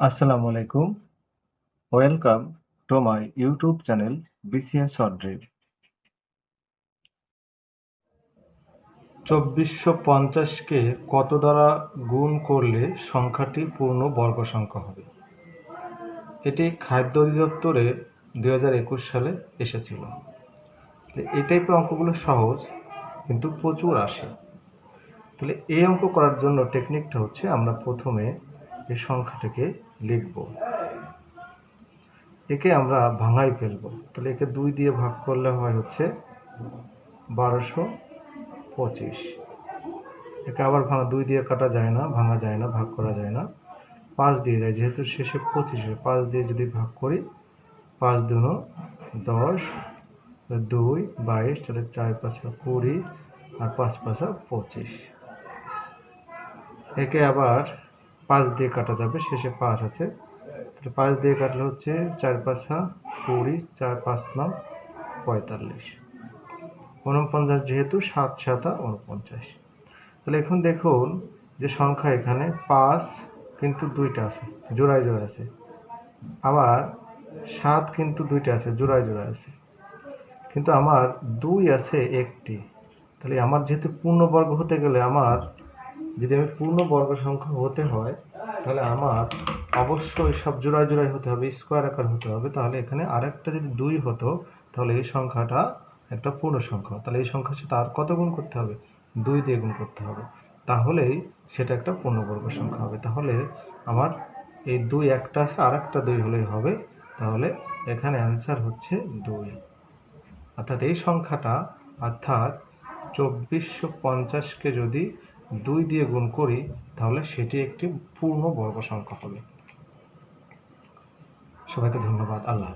আসসালামু আলাইকুম। Welcome to my YouTube channel BCS short drill চব্বিশশো পঞ্চাশকে কত দ্বারা গুণ করলে সংখ্যাটি পূর্ণ বর্গ সংখ্যা হবে? এটি খাদ্য অধিদপ্তরে দুই হাজার একুশ সালে এসেছিল। এই টাইপের অঙ্কগুলো সহজ, কিন্তু প্রচুর আসে। তাহলে এই অঙ্ক করার জন্য টেকনিকটা হচ্ছে আমরা প্রথমে এই সংখ্যাটাকে লিখব। একে আমরা ভাঙাই ফেলব। তাহলে একে দুই দিয়ে ভাগ করলে হয় হচ্ছে বারোশো পঁচিশ। একে আবার ভাঙা দুই দিয়ে কাটা যায় না, ভাঙা যায় না, ভাগ করা যায় না। পাঁচ দিয়ে যায়, যেহেতু শেষে পঁচিশ হয়, পাঁচ দিয়ে যদি ভাগ করি, পাঁচ দুনো দশ, দুই, বাইশ, তাহলে চার পাঁচা কুড়ি আর পাঁচ পাঁচা পঁচিশ। একে আবার পাঁচ দিয়ে কাটা যাবে, শেষে পাঁচ আছে। তাহলে পাঁচ দিয়ে কাটলে হচ্ছে চার পাঁচা কুড়ি, চার পাঁচ নাম পঁয়তাল্লিশ। উনপঞ্চাশ যেহেতু, সাত সাতা উনপঞ্চাশ। তাহলে এখন দেখুন যে সংখ্যা এখানে, পাঁচ কিন্তু দুইটা আছে, জোড়ায় জোড়ায় আছে। আবার সাত কিন্তু দুইটা আছে, জোড়ায় জোড়ায় আছে। কিন্তু আমার দুই আছে একটি। তাহলে আমার যেহেতু পূর্ণবর্গ হতে গেলে আমার যদি আমি পূর্ণ বর্গ সংখ্যা হতে হয়, তাহলে আমার অবশ্যই সব জোড়ায় জোড়ায় হতে হবে স্কোয়ার আকার হতে হবে। তাহলে এখানে আরেকটা যদি দুই হতো, তাহলে এই সংখ্যাটা একটা পূর্ণ সংখ্যা। তাহলে এই সংখ্যা সাথে আর কত গুণ করতে হবে? দুই দিয়ে গুণ করতে হবে। তাহলেই সেটা একটা পূর্ণবর্গ সংখ্যা হবে। তাহলে আমার এই দুই একটা আছে আর একটা দুই হলেই হবে। তাহলে এখানে অ্যান্সার হচ্ছে দুই। অর্থাৎ এই সংখ্যাটা, অর্থাৎ চব্বিশশো পঞ্চাশকে যদি দুই দিয়ে গুণ করি তাহলে সেটি একটি পূর্ণ বর্গ সংখ্যা হবে। সবাইকে ধন্যবাদ। আল্লাহ